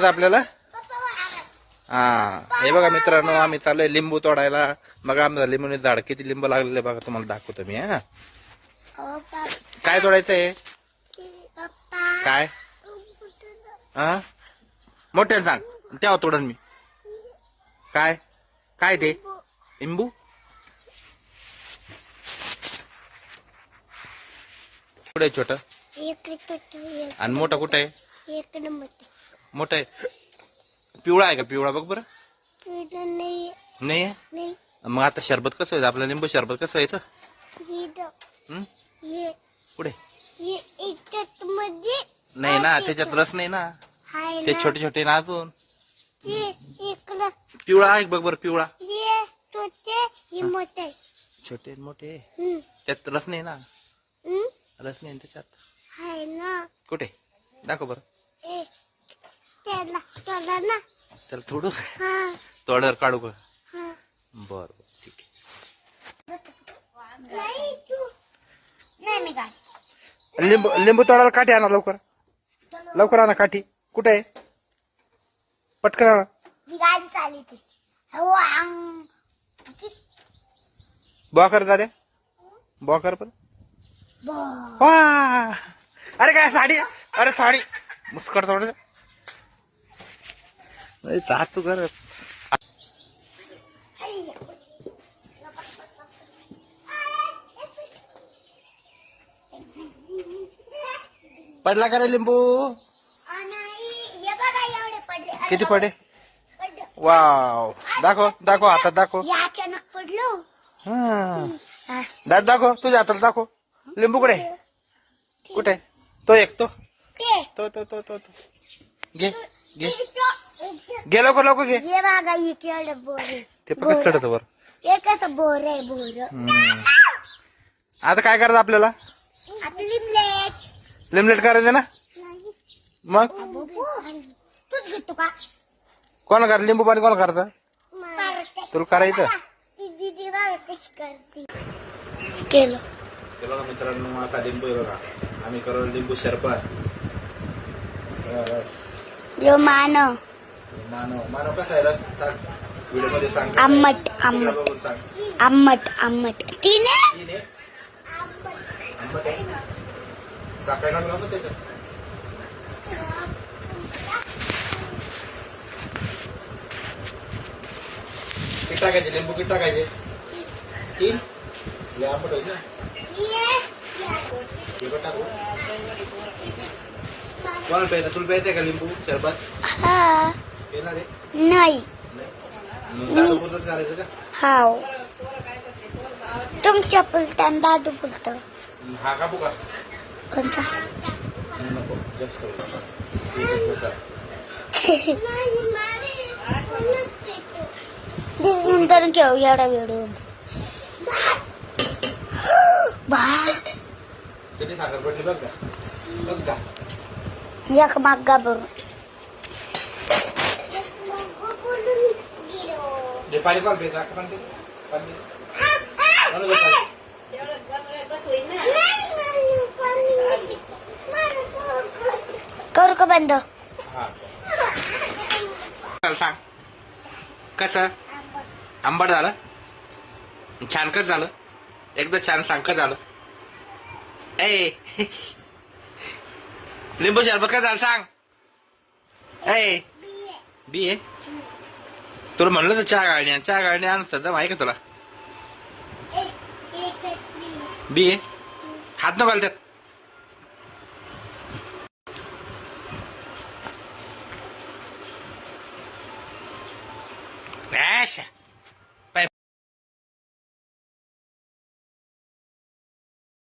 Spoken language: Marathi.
आपल्याला? हा. हे बघा मित्रांनो आम्ही चाललोय लिंबू तोडायला. बघा आमचा लिंबूने झाड किती लिंबू लागलेले बघा तुम्हाला दाखवतो मी हा. काय तोडायचंय? काय? हा? मोठ्याने सांग तेव्हा तोडन मी. काय? काय ते? लिंबू. कुठे छोट? आणि मोठं कुठं आहे? मोठं आहे. पिवळा आहे का? पिवळा बघ बरं. नाही नाही आहे? नाही. मग आता शरबत कसं व्हायचं आपलं लिंबू शरबत कसं व्हायचं इथं? हं? पुढे. ये इथं मध्ये नाही ना त्याच्यात रस नाही ना. हाय ते ना. छोटे छोटे ना अजून. ते इकडं. पिवळा आहे बघ बरं पिवळा. ये तो ते हे. मोठे. छोटे आणि मोठे. हम्म. त्यात रस नाही ना? हम्म? रस नाही ना त्याच्यात? हाय ना. कुठे? दाखव बरं. त्याला त्याला ना. त्याला थोडं हा. तोड्यावर काढू का? हा. बरं बरं ठीक आहे. नाही तू नाही मी काय लिंबू लिंबू तोडायला काठी आणा लवकर. लवकर आणा काठी. कुठे आहे? पटकन आणा. मी गाडी चालवते. हो कर बॉ कर पण. बो. वा! अरे काय साडी? अरे साडी. मुस्कट थोडं तू कर पडला का रे लिंबू? किती पडे. वाव. दाखव दाखव हातात दाखव. अचानक पडलो. दात दाखव तुझ्या हातात दाखव. लिंबू कुठे? कुठे? तो एक तो तो तो तो तो. घे घे. घे लवकर लवकर घे. हे बघा हे केवढं बोर. आहे ते पण कसं चढत वर. हे कसं बोर आहे बोर? हम्म. आता काय करायचं आपल्याला? आपली प्लेट लिमलेट करायचं ना? मग? तूच घेतो का? कोण कर लिंबू पाणी कोण करतं? तुला करायचं? ती दीदी बघा कशी करते. केलं. बघा मित्रांनो आता लिंबू आहे बघा. आम्ही करू लिंबू शरबत रस यो मानव मानव मानव कसा आहे रस व्हिडिओमध्ये सांग आंबट आंबट व्हिडिओ बघून सांग आंबट आंबट तिने तीन आहे? आंबट आहे? साखर टाकलं होतं त्याच्यात किती टाकायचे लिंबू किती टाकायचे तीन लय आंबट होईल ना हे पण टाकू कोणाला प्यायचं तुला प्यायचंय का लिंबू शरबत हा नाही नाही मग दारू पुरतंच करायचं का हाव तुमच्या पुलतान दादू पुलत हा कापू का कोणता नको जास्त होईल. बसा. नंतर घेऊ एवढा व्हिडिओ बा किती साखर पडली बघ का बघ का एक मागा भरून जे पाणी कोण प्यायचं पाणी प्यायचं? पाणी प्यायचं? कोणाला पाणी? करू का बंद हा. चल सांग कसं आंबट झालं छान कसं झालं एकदा छान सांग कसं झालं ए लिंबू शरबत झालं सांग? ए. बी आहे. तुला म्हणलं तर चहा गाळणी. चहा गाळणी आण सध्या माहिती का तुला? बी आहे. हात नको घाल त्यात ऐश.